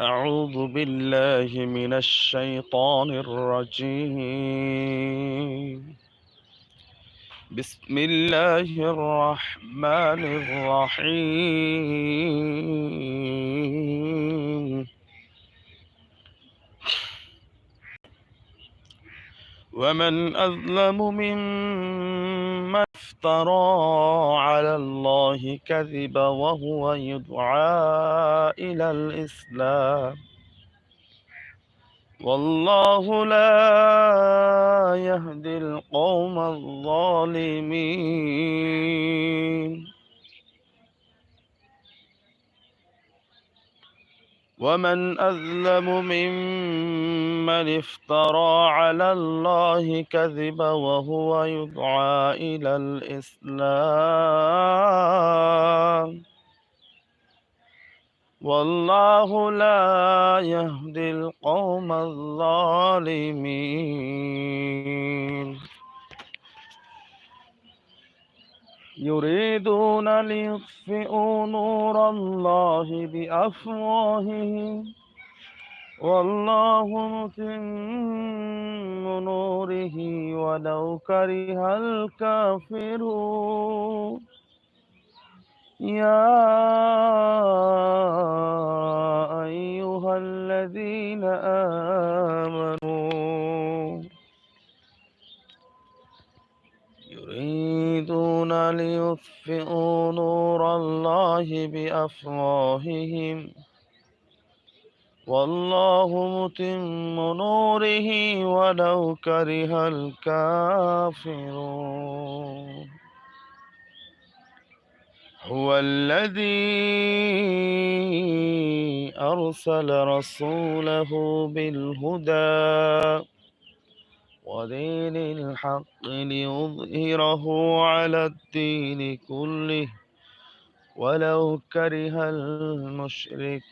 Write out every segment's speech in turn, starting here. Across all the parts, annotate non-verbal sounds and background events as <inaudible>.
أعوذ بالله من الشيطان الرجيم. بسم الله الرحمن الرحيم. ومن أظلم ممن افترى على الله كذبا وهو يدعى إلى الإسلام. والله لا يهدي القوم الظالمين. ومن أظلم ممن افترى على الله كذبا وهو يدعى إلى الإسلام والله لا يهدي القوم الظالمين يريدون ليطفئوا نور الله بأفواههم. والله متم نوره ولو كره الكافرون. يا أيها الذين آمنوا يريدون ليطفئوا نور الله بأفواههم. والله متم نوره ولو كره الكافرون. هو الذي أرسل رسوله بالهدى. ودين الحق ليظهره على الدين كله ولو كره المشركون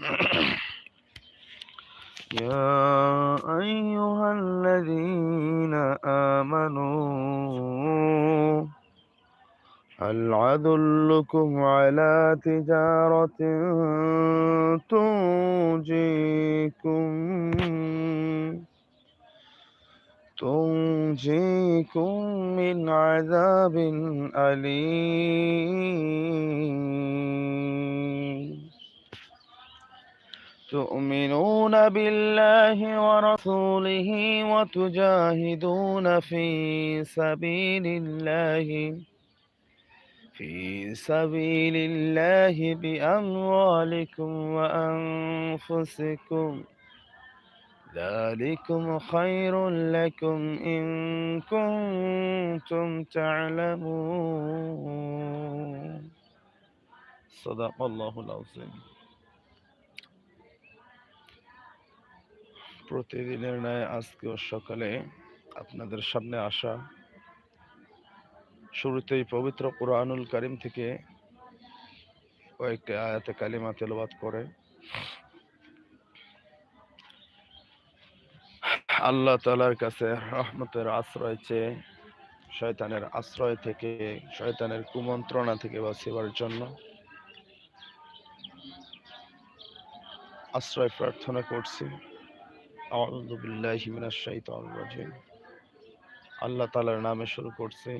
<clears throat> يا أيها الذين آمنوا هل أدلكم على تجارة تنجيكم. تنجيكم من عذاب أليم. تؤمنون بالله ورسوله وتجاهدون في سبيل الله. في سبيل الله بأموالكم وأنفسكم ذلكم خير لكم إن كنتم تعلمون صدق الله العظيم প্রতিদিনের ন্যায় আজকেও সকালে আপনাদের সামনে আসা শুরুতেই পবিত্র কোরআনুল করিম থেকে কয়েকটি আয়াতে কালিমা তেলবাদ করে। আল্লাহ তালার কাছে রহমতের আশ্রয় চেয়ে, শয়তানের আশ্রয় থেকে, শয়তানের কুমন্ত্রণা থেকে বাঁচিবার জন্য আশ্রয় প্রার্থনা করছি। আল্লাহ তালার নামে শুরু করছি।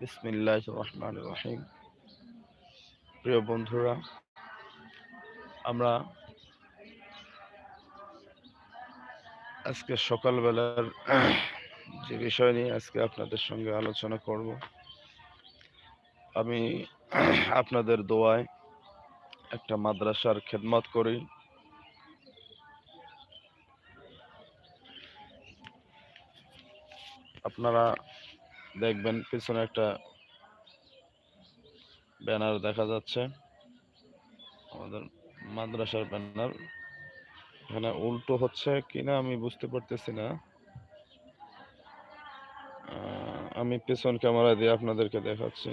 বিসমিল্লাহ প্রিয় বন্ধুরা, আমরা আজকে সকালবেলার যে বিষয় নিয়ে আজকে আপনাদের সঙ্গে আলোচনা করব, আমি আপনাদের দোয়ায় একটা মাদ্রাসার খেদমত করি। আপনারা দেখবেন পিছনে একটা ব্যানার দেখা যাচ্ছে। আমাদের মাদ্রাসার ব্যানার। এখানে উল্টো হচ্ছে কিনা আমি বুঝতে পারতেছি না। আমি পেছন ক্যামেরা দিয়ে আপনাদেরকে দেখাচ্ছি।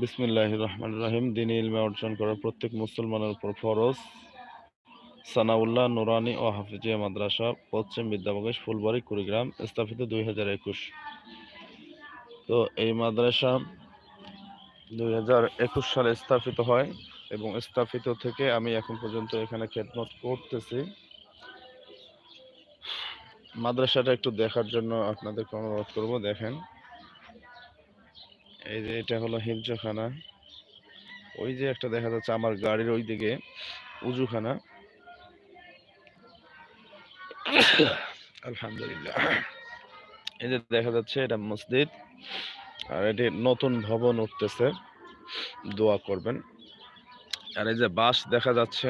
বিসমিল্লাহ রহমান রাহিম। দিন ইলমে অর্জন করা প্রত্যেক মুসলমানের উপর ফরজ। সানাউল্লাহ নুরানি ও হাফিজিয়া মাদ্রাসা, পশ্চিম বিদ্যাপ্রকাশ ফুলবাড়ি, কুড়িগ্রাম, স্থাপিত দুই হাজার একুশ। তো এই মাদ্রাসা দুই হাজার একুশ সালে স্থাপিত হয় এবং স্থাপিত থেকে আমি এখন পর্যন্ত এখানে খেদমত করতেছি। মাদ্রাসাটা একটু দেখার জন্য আপনাদেরকে অনুরোধ করব, দেখেন। এই যে এটা হলো হিমচখানা ওই যে একটা দেখা যাচ্ছে, আমার গাড়ির ওই দিকে উজুখানা। <coughs> আলহামদুলিল্লাহ। এই যে দেখা যাচ্ছে এটা মসজিদ, আর এটি নতুন ভবন উঠতেছে, দোয়া করবেন। আর এই যে বাস দেখা যাচ্ছে,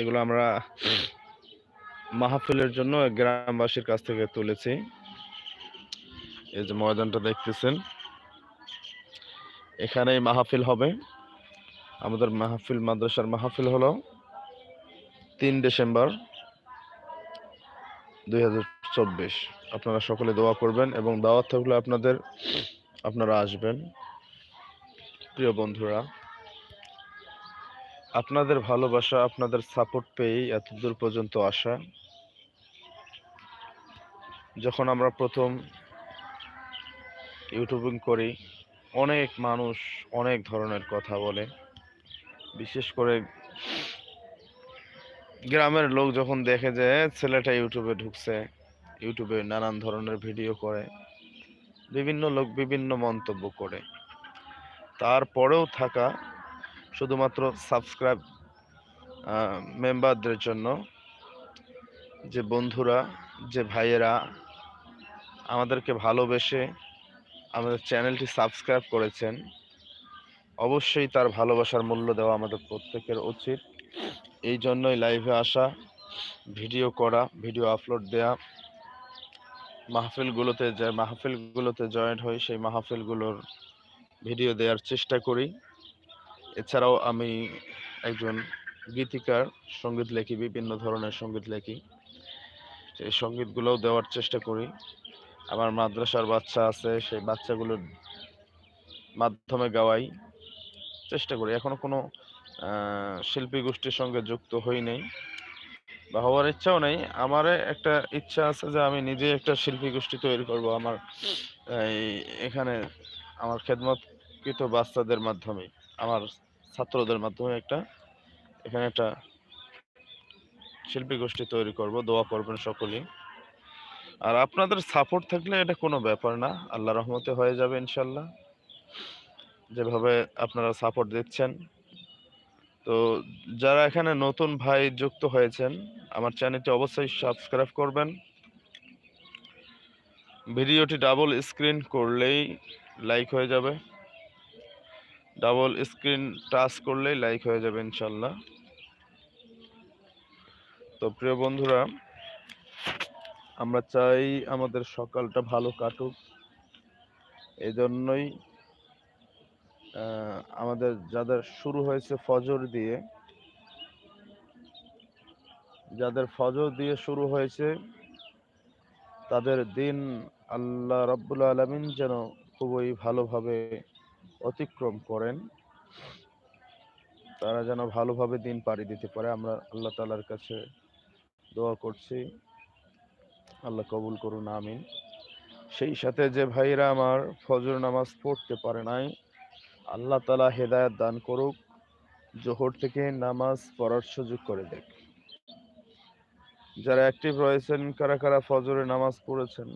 এগুলো আমরা মাহফিলের জন্য গ্রামবাসীর কাছ থেকে তুলেছি। এই যে ময়দানটা দেখতেছেন, এখানেই মাহফিল হবে। আমাদের মাহফিল, মাদ্রাসার মাহফিল হলো তিন ডিসেম্বর। দু হাজার চব্বিশ। আপনারা সকলে দোয়া করবেন এবং দাওয়াত থাকলে আপনাদের, আপনারা আসবেন। প্রিয় বন্ধুরা, আপনাদের ভালোবাসা, আপনাদের সাপোর্ট পেয়েই এত দূর পর্যন্ত আসা। যখন আমরা প্রথম ইউটিউবিং করি, অনেক মানুষ অনেক ধরনের কথা বলে। বিশেষ করে গ্রামের লোক যখন দেখে যে ছেলেটা ইউটিউবে ঢুকছে ইউটিউবে নানান ধরনের ভিডিও করে, বিভিন্ন লোক বিভিন্ন মন্তব্য করে। তারপরেও থাকা শুধুমাত্র সাবস্ক্রাইব মেম্বারদের জন্য যে বন্ধুরা, যে ভাইয়েরা আমাদেরকে ভালোবেসে আমাদের চ্যানেলটি সাবস্ক্রাইব করেছেন, অবশ্যই তার ভালোবাসার মূল্য দেওয়া আমাদের প্রত্যেকের উচিত। এই জন্যই লাইভে আসা ভিডিও করা ভিডিও আপলোড দেয়া। মাহফিলগুলোতে যে, মাহফিলগুলোতে জয়েন্ট হই, সেই মাহফিলগুলোর ভিডিও দেওয়ার চেষ্টা করি। এছাড়াও আমি একজন গীতিকার, সংগীত লেখি, বিভিন্ন ধরনের সংগীত লেখি। সেই সঙ্গীতগুলোও দেওয়ার চেষ্টা করি। আমার মাদ্রাসার বাচ্চা আছে, সেই বাচ্চাগুলোর মাধ্যমে গাওয়াই। চেষ্টা করি। এখনও কোনো শিল্পী গোষ্ঠীর সঙ্গে যুক্ত হই নাই বা হওয়ার ইচ্ছাও নেই। আমার একটা ইচ্ছা আছে যে আমি নিজে একটা শিল্পী গোষ্ঠী তৈরি করব আমার, এই, এখানে আমার খেদমতকৃত বাচ্চাদের মাধ্যমে, আমার ছাত্রদের মাধ্যমে একটা, এখানে একটা শিল্পী গোষ্ঠী তৈরি করব, দোয়া করবেন সকলেই। আর আপনাদের সাপোর্ট থাকলে এটা কোনো ব্যাপার না, আল্লাহ রহমতে হয়ে যাবে ইনশাল্লাহ। যেভাবে আপনারা সাপোর্ট দিচ্ছেন তো যারা এখানে নতুন ভাই যুক্ত হয়েছেন, আমার চ্যানেলটি অবশ্যই সাবস্ক্রাইব করবেন। ভিডিওটি ডাবল স্ক্রিন করলেই লাইক হয়ে যাবে। ডাবল স্ক্রিন টাচ করলেই লাইক হয়ে যাবে ইনশাল্লাহ। তো প্রিয় বন্ধুরা, আমরা চাই আমাদের সকালটা ভালো কাটুক। এই জন্যই আমাদের যাদের শুরু হয়েছে ফজর দিয়ে, যাদের ফজর দিয়ে শুরু হয়েছে, তাদের দিন আল্লাহ রব্বুল আলমিন যেন খুবই ভালোভাবে অতিক্রম করেন। তারা যেন ভালোভাবে দিন পাড়ি দিতে পারে। আমরা আল্লাহ তালার কাছে দোয়া করছি। আল্লাহ কবুল করুন, আমিন। সেই সাথে যে ভাইরা আমার ফজর নামাজ পড়তে পারে নাই আল্লাহ তালা হেদায়ত দান করুক, জোহর থেকে নামাজ পড়ার সুযোগ করে দেখ যারা অ্যাক্টিভ রয়েছেন, কারা কারা ফজরে নামাজ পড়েছেন,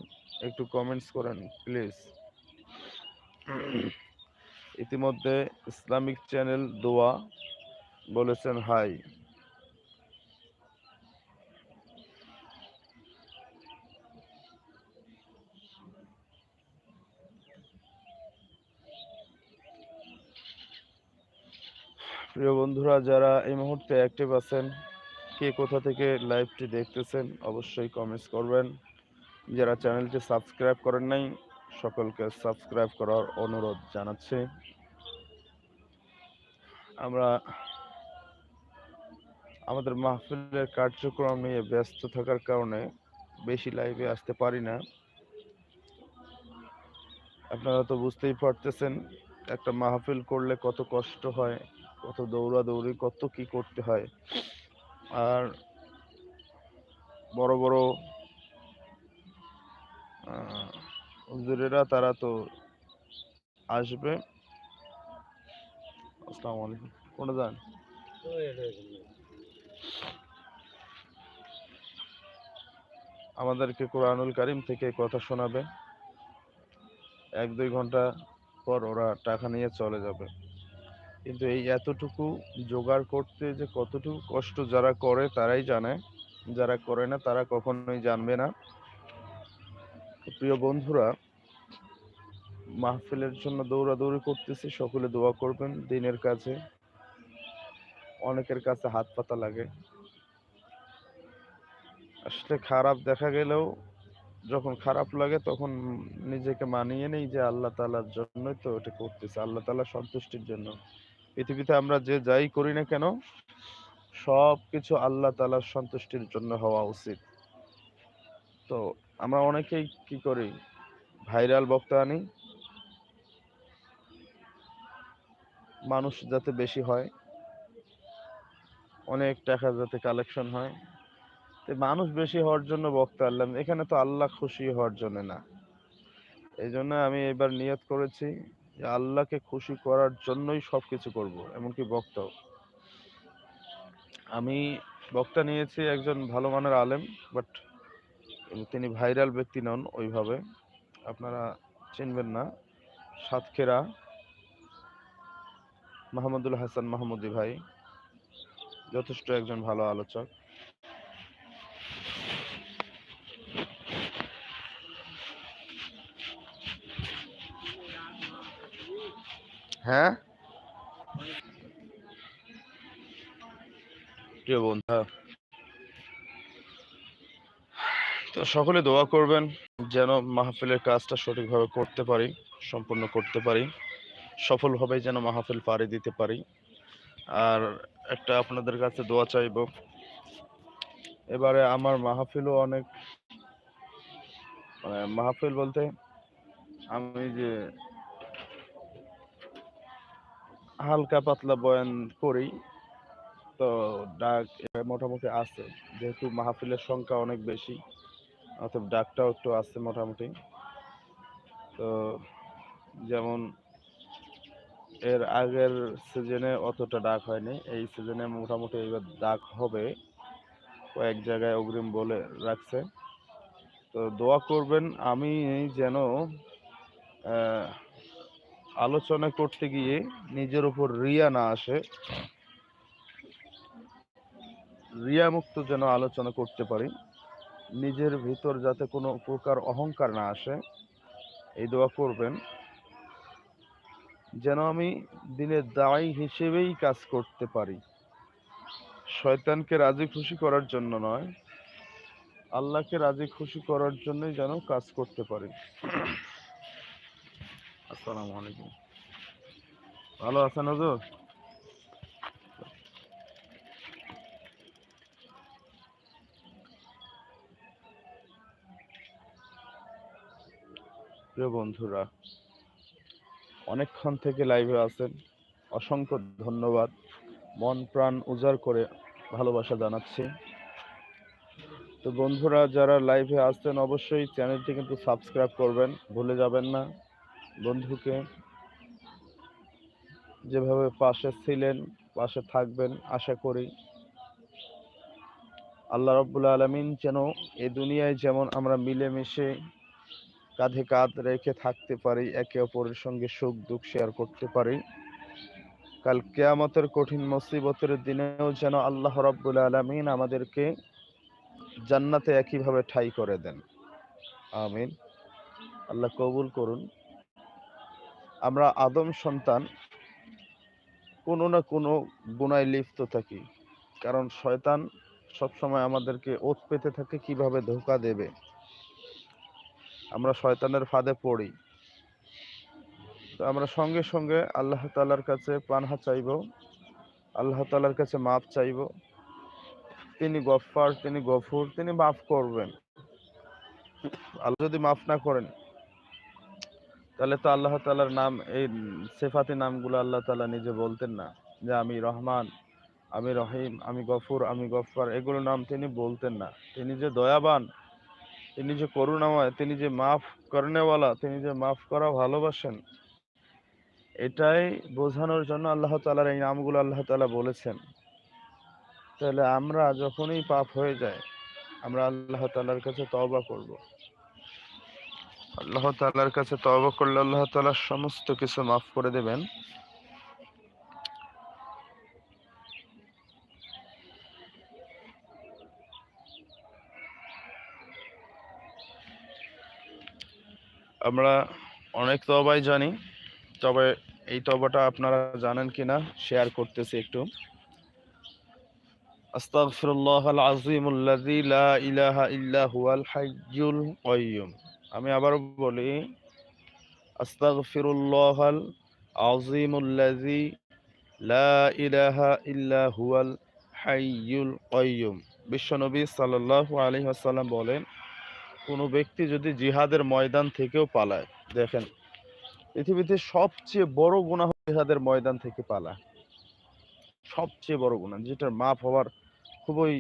একটু কমেন্টস করেন প্লিজ ইতিমধ্যে ইসলামিক চ্যানেল দোয়া বলেছেন, হাই। প্রিয় বন্ধুরা, যারা এই মুহূর্তে অ্যাক্টিভ আছেন, কে কোথা থেকে লাইভটি দেখতেছেন, অবশ্যই কমেন্টস করবেন। যারা চ্যানেলটি সাবস্ক্রাইব করেন নাই, সকলকে সাবস্ক্রাইব করার অনুরোধ জানাচ্ছি। আমরা আমাদের মাহফিলের কার্যক্রম নিয়ে ব্যস্ত থাকার কারণে বেশি লাইভে আসতে পারি না। আপনারা তো বুঝতেই পারতেছেন, একটা মাহফিল করলে কত কষ্ট হয়। কত দৌড়াদৌড়ি, কত কি করতে হয়। আর বড় বড় হুজুরেরা তারা তো আসবে। আসসালামু আলাইকুম। যান? আমাদেরকে কোরআনুল কারিম থেকে কথা শোনাবে। এক দুই ঘণ্টা পর ওরা টাকা নিয়ে চলে যাবে। কিন্তু এই এতটুকু জোগাড় করতে যে কতটুকু কষ্ট যারা করে, তারাই জানে। যারা করে না, তারা কখনোই জানবে না। প্রিয় বন্ধুরা, মাহফিলের জন্য দৌড়াদৌড়ি করতেছি, সকলে দোয়া করবেন দিনের কাছে অনেকের কাছে হাত পাতা লাগে। আসলে খারাপ দেখা গেলেও যখন খারাপ লাগে, তখন নিজেকে মানিয়ে নেই যে আল্লাহ তালার জন্যই তো এটা করতেছে। আল্লাহ তালার সন্তুষ্টির জন্য। পৃথিবীতে আমরা যে যাই করি না কেন সব কিছু আল্লাহ তালার সন্তুষ্টির জন্য হওয়া উচিত। তো আমরা অনেকেই কি করি, ভাইরাল বক্তা আনি, মানুষ যাতে বেশি হয়, অনেক টাকা যাতে কালেকশন হয়, তো মানুষ বেশি হওয়ার জন্য বক্তা আনলাম, এখানে তো আল্লাহ খুশি হওয়ার জন্য না। এই জন্য আমি এবার নিয়ত করেছি যে আল্লাহকে খুশি করার জন্যই সব কিছু করব, এমনকি বক্তাও। আমি বক্তা নিয়েছি একজন ভালো মানের আলেম বাট তিনি ভাইরাল ব্যক্তি নন ওইভাবে। আপনারা চিনবেন না। সাতক্ষীরা, মাহমুদুল হাসান মাহমুদি ভাই, যথেষ্ট একজন ভালো আলোচক। হ্যাঁ? প্রিয় বন্ধু তো সকলে দোয়া করবেন যেন মাহফিলের কাজটা সঠিকভাবে করতে পারি, সম্পূর্ণ করতে পারি, সফলভাবে যেন মাহফিল পাড়ি দিতে পারি। আর একটা আপনাদের কাছে দোয়া চাইব, এবারে আমার মাহফিলও অনেক মানে মাহফিল বলতে আমি যে হালকা পাতলা বয়ান করি তো ডাক মোটামুটি আছে। যেহেতু মাহফিলের সংখ্যা অনেক বেশি, অতএব ডাকটাও একটু আছে মোটামুটি। তো যেমন এর আগের সিজনে অতটা ডাক হয়নি, এই সিজনে মোটামুটি এবার ডাক হবে। কয়েক জায়গায় অগ্রিম বলে রাখছে। তো দোয়া করবেন, আমি যেন আলোচনা করতে গিয়ে নিজের উপর রিয়া না আসে, রিয়া মুক্ত যেন আলোচনা করতে পারি, নিজের ভিতর যাতে কোনো প্রকার অহংকার না আসে, এই দোয়া করবেন। যেন আমি দিনের দায়ী হিসেবেই কাজ করতে পারি। শয়তানকে রাজি খুশি করার জন্য নয়, আল্লাহকে রাজি খুশি করার জন্যই যেন কাজ করতে পারি। আসসালামু আলাইকুম। ভালো আছেন হুজুর? প্রিয় বন্ধুরা, অনেকক্ষণ থেকে লাইভে আছেন। অসংখ্য ধন্যবাদ। মন প্রাণ উজাড় করে ভালোবাসা জানাচ্ছি। তো বন্ধুরা, যারা লাইভে আসছেন অবশ্যই চ্যানেলটি কিন্তু সাবস্ক্রাইব করবেন। ভুলে যাবেন না। বন্ধুকে যেভাবে পাশে ছিলেন, পাশে থাকবেন, আশা করি আল্লাহ রব্বুল আলমিন যেন এ দুনিয়ায় যেমন আমরা মিলেমিশে কাঁধে কাঁধ রেখে থাকতে পারি, একে অপরের সঙ্গে সুখ দুঃখ শেয়ার করতে পারি। কাল কেয়ামতের কঠিন মুসিবতের দিনেও যেন আল্লাহ রব্বুল আলমিন আমাদেরকে জান্নাতে একইভাবে ঠাই করে দেন। আমিন। আল্লাহ কবুল করুন। আমরা আদম সন্তান, কোনো না কোনো গুনায় লিপ্ত থাকি। কারণ শয়তান সবসময় আমাদেরকে ওত পেতে থাকে কীভাবে ধোকা দেবে। আমরা শয়তানের ফাঁদে পড়ি। তো আমরা সঙ্গে সঙ্গে আল্লাহ তালার কাছে পানহা চাইব, আল্লাহ তালার কাছে মাপ চাইব। তিনি গফফার, তিনি গফুর, তিনি মাফ করবেন। আল্লাহ যদি মাফ না করেন তাহলে তো আল্লাহ তালার নাম, এই সেফাতি নামগুলো আল্লাহ তালা নিজে বলতেন না। যে আমি রহমান, আমি রহিম, আমি গফুর, আমি গফফার, এগুলো নাম তিনি বলতেন না। তিনি যে দয়াবান, তিনি যে করুণাময়, তিনি যে মাফ করনেওয়ালা, তিনি যে মাফ করা ভালোবাসেন, এটাই বোঝানোর জন্য আল্লাহ তালার এই নামগুলো আল্লাহ তালা বলেছেন। তাহলে আমরা যখনই পাপ হয়ে যায়, আমরা আল্লাহ তালার কাছে তওবা করব। আল্লাহ তালার কাছে তওবা করলে আল্লাহ তালা সমস্ত কিছু মাফ করে দেবেন। আমরা অনেক তবাই জানি, তবে এই তবাটা আপনারা জানেন কিনা শেয়ার করতেছি একটু। আস্তাগফিরুল্লাহ আল আজিম আল্লাযী লা ইলাহা ইল্লা হুয়াল হাইয়ুল কাইয়্যুম। আমি আবার বলি আস্তাগফিরুল্লাহ আল লা ইলাহা ইল্লা হুয়াল হাইয়ুল বিশ্বনবী সাল্লাল্লাহু আলাইহি ওয়াসাল্লাম বলেন, কোনো ব্যক্তি যদি জিহাদের ময়দান থেকেও পালায়, দেখেন, পৃথিবীতে সবচেয়ে বড় গুণা জিহাদের ময়দান থেকে পালা। সবচেয়ে বড় গুণা যেটার মাফ হওয়ার খুবই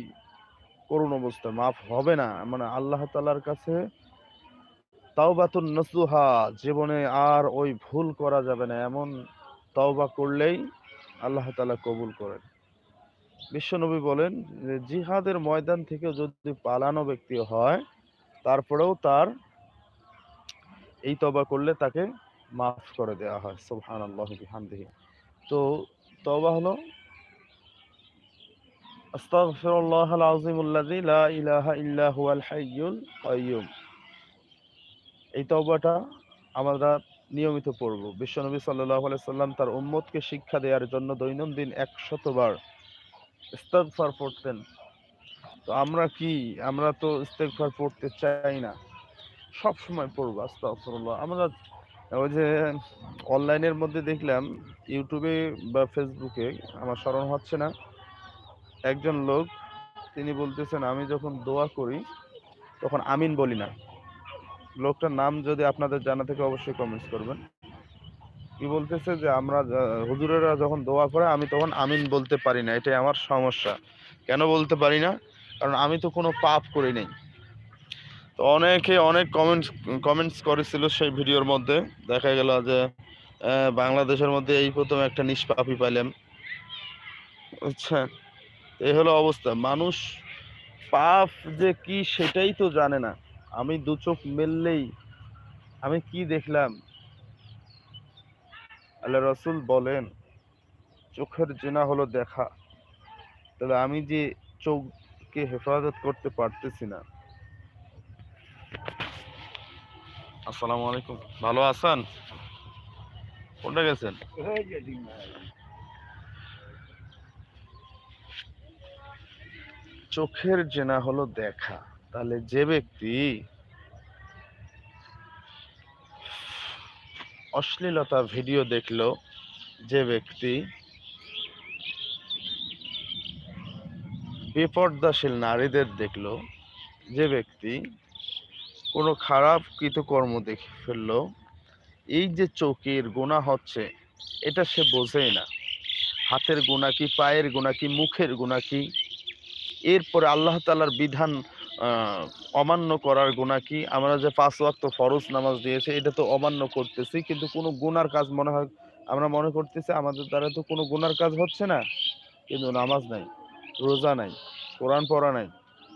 করুণ অবস্থা, মাফ হবে না। মানে আল্লাহ তালার কাছে তাওবাতুন নসুহা, জীবনে আর ওই ভুল করা যাবে না। এমন তাওবা করলেই আল্লাহ তালা কবুল করেন। বিশ্বনবী বলেন যে, জিহাদের ময়দান থেকে যদি পালানো ব্যক্তি হয়, তারপরেও তার এই তবা করলে তাকে মাফ করে দেওয়া হয়। সুবহান আল্লাহ বিহামদিহি। তো তবা হলো আস্তাগফিরুল্লাহ আল লা ইলাহা ইল্লা হুয়াল কাইয়্যুম। এই তওবাটা আমরা নিয়মিত পড়ব। বিশ্বনবী আলাইহি সাল্লাম তার উম্মতকে শিক্ষা দেওয়ার জন্য দৈনন্দিন 100 বার ইস্তেগফার পড়তেন। তো আমরা কি? আমরা তো ইস্তেগফার পড়তে চাই না। সব সময় পড়ব, আস্তাগফিরুল্লাহ। আমরা ওই যে অনলাইনের মধ্যে দেখলাম, ইউটিউবে বা ফেসবুকে, আমার স্মরণ হচ্ছে না, একজন লোক, তিনি বলতেছেন, আমি যখন দোয়া করি, তখন আমিন বলি না। লোকটার নাম যদি আপনাদের জানা থেকে অবশ্যই কমেন্টস করবেন। কি বলতেছে যে, আমরা হুজুরেরা যখন দোয়া করে, আমি তখন আমিন বলতে পারি না, এটাই আমার সমস্যা। কেন বলতে পারি না? কারণ আমি তো কোনো পাপ করি নাই। তো অনেকে অনেক কমেন্টস কমেন্টস করেছিল সেই ভিডিওর মধ্যে। দেখা গেল যে বাংলাদেশের মধ্যে এই প্রথম একটা নিষ্পাপি পাইলাম। আচ্ছা এই হলো অবস্থা। মানুষ পাপ যে কি সেটাই তো জানে না। আমি দু চোখ মেললেই আমি কি দেখলাম? আল্লাহ রসুল বলেন, চোখের জেনা হলো দেখা। তবে আমি যে চোখকে হেফাজত করতে পারতেছি না। আসসালামু আলাইকুম। ভালো আছেন? কোনটা গেছেন? চোখের জেনা হলো দেখা। তাহলে যে ব্যক্তি অশ্লীলতা ভিডিও দেখল, যে ব্যক্তি বেপর্দাশীল নারীদের দেখল, যে ব্যক্তি কোনো খারাপ কৃতকর্ম দেখে ফেলল, এই যে চোখের গোনা হচ্ছে, এটা সে বোঝেই না। হাতের গোনা কি, পায়ের গোনা কি, মুখের গোনা কি? এরপরে আল্লাহ তালার বিধান অমান্য করার গুণা কি? আমরা যে পাঁচ ওয়াক্ত ফরজ নামাজ দিয়েছি, এটা তো অমান্য করতেছি, কিন্তু কোনো গুনার কাজ মনে হয়, আমরা মনে করতেছি আমাদের দ্বারা তো কোনো গুনার কাজ হচ্ছে না। কিন্তু নামাজ নাই, রোজা নাই, কোরআন পড়া নাই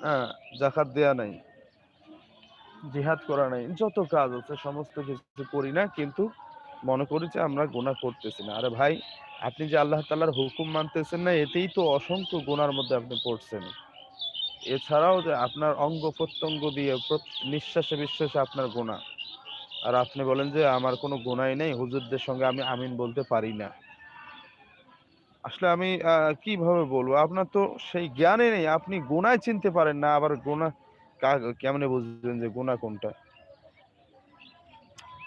হ্যাঁ জাকাত দেয়া নাই, জিহাদ করা নাই, যত কাজ আছে সমস্ত কিছু করি না, কিন্তু মনে করি যে আমরা গুনাহ করতেছি না। আরে ভাই, আপনি যে আল্লাহ তাআলার হুকুম মানতেছেন না, এতেই তো অসংখ্য গুনার মধ্যে আপনি পড়ছেন। এছাড়াও যে আপনার অঙ্গ প্রত্যঙ্গ দিয়ে নিঃশ্বাসে বিশ্বাসে আপনার গোনা আর আপনি বলেন যে আমার কোনো গোনাই নেই, হুজুরদের সঙ্গে আমি আমিন বলতে পারি না। আসলে আমি কীভাবে বলব? আপনার তো সেই জ্ঞানে নেই, আপনি গুনায় চিনতে পারেন না, আবার গোনা কেমনে বুঝবেন যে গোনা কোনটা?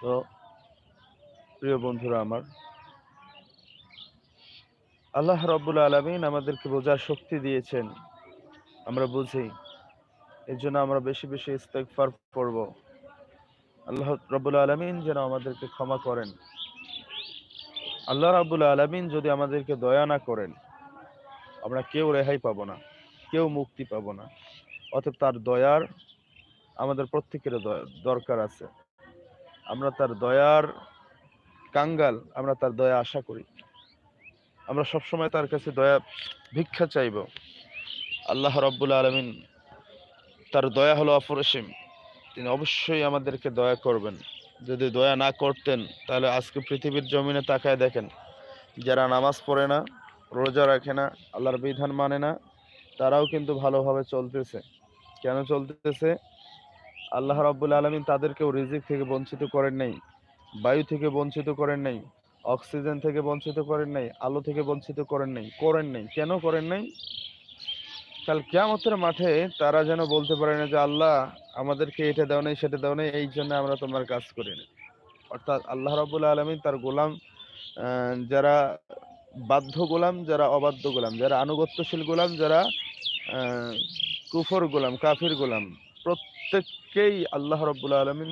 তো, প্রিয় বন্ধুরা আমার, আল্লাহ রব্বুল আলমিন আমাদেরকে বোঝার শক্তি দিয়েছেন। আমরা বুঝি। এর জন্য আমরা বেশি বেশি ইস্তেগফার পড়ব। আল্লাহ রব্বুল আলমিন যেন আমাদেরকে ক্ষমা করেন। আল্লাহ রাব্বুল আলমিন যদি আমাদেরকে দয়া না করেন, আমরা কেউ রেহাই পাবো না, কেউ মুক্তি পাবো না। অতএব তার দয়ার আমাদের প্রত্যেকের দরকার আছে। আমরা তার দয়ার কাঙ্গাল, আমরা তার দয়া আশা করি। আমরা সবসময় তার কাছে দয়া ভিক্ষা চাইব। আল্লাহ রব্বুল আলমিন তার দয়া হলো অপরিসীম। তিনি অবশ্যই আমাদেরকে দয়া করবেন। যদি দয়া না করতেন, তাহলে আজকে পৃথিবীর জমিনে তাকায় দেখেন, যারা নামাজ পড়ে না, রোজা রাখে না, আল্লাহর বিধান মানে না, তারাও কিন্তু ভালোভাবে চলতেছে। কেন চলতেছে? আল্লাহ রাব্বুল আলমিন তাদেরকেও রিজিক থেকে বঞ্চিত করেন নাই, বায়ু থেকে বঞ্চিত করেন নাই, অক্সিজেন থেকে বঞ্চিত করেন নাই, আলো থেকে বঞ্চিত করেন নাই করেন নাই। কেন করেন নাই? কাল কিয়ামতের মাঠে তারা যেন বলতে পারে না যে, আল্লাহ, আমাদেরকে এটা দাও নাই, সেটা দাও নাই, এই জন্য আমরা তোমার কাজ করি না। অর্থাৎ আল্লাহ রাবুল আলমিন তার গোলাম যারা বাধ্য গোলাম, যারা অবাধ্য গোলাম, যারা আনুগত্যশীল গোলাম, যারা কুফর গোলাম, কাফির গোলাম, প্রত্যেককেই আল্লাহ রব্বুল আলমিন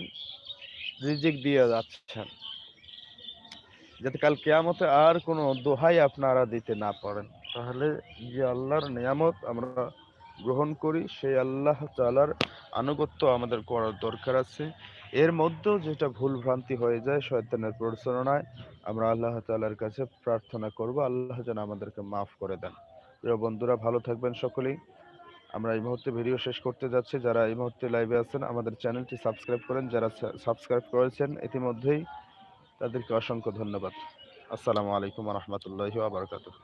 রিজিক দিয়ে যাচ্ছেন। যাতে কাল কেয়ামতে আর কোনো দোহাই আপনারা দিতে না পারেন। তাহলে যে আল্লাহর নিয়ামত আমরা গ্রহণ করি, সেই আল্লাহ তাআলার আনুগত্য আমাদের করার দরকার আছে। এর মধ্যেও যেটা ভুল ভ্রান্তি হয়ে যায় শয়তানের প্ররোচনায়, আমরা আল্লাহ তাআলার কাছে প্রার্থনা করব, আল্লাহ যেন আমাদেরকে মাফ করে দেন। প্রিয় বন্ধুরা, ভালো থাকবেন সকলেই। আমরা এই মুহূর্তে ভিডিও শেষ করতে যাচ্ছি। যারা এই মুহূর্তে লাইভে আছেন, আমাদের চ্যানেলটি সাবস্ক্রাইব করেন। যারা সাবস্ক্রাইব করেছেন, ইতিমধ্যেই তাদেরকে অসংখ্য ধন্যবাদ। আসসালামু আলাইকুম রহমতুল্লাহি আবরকাতুহ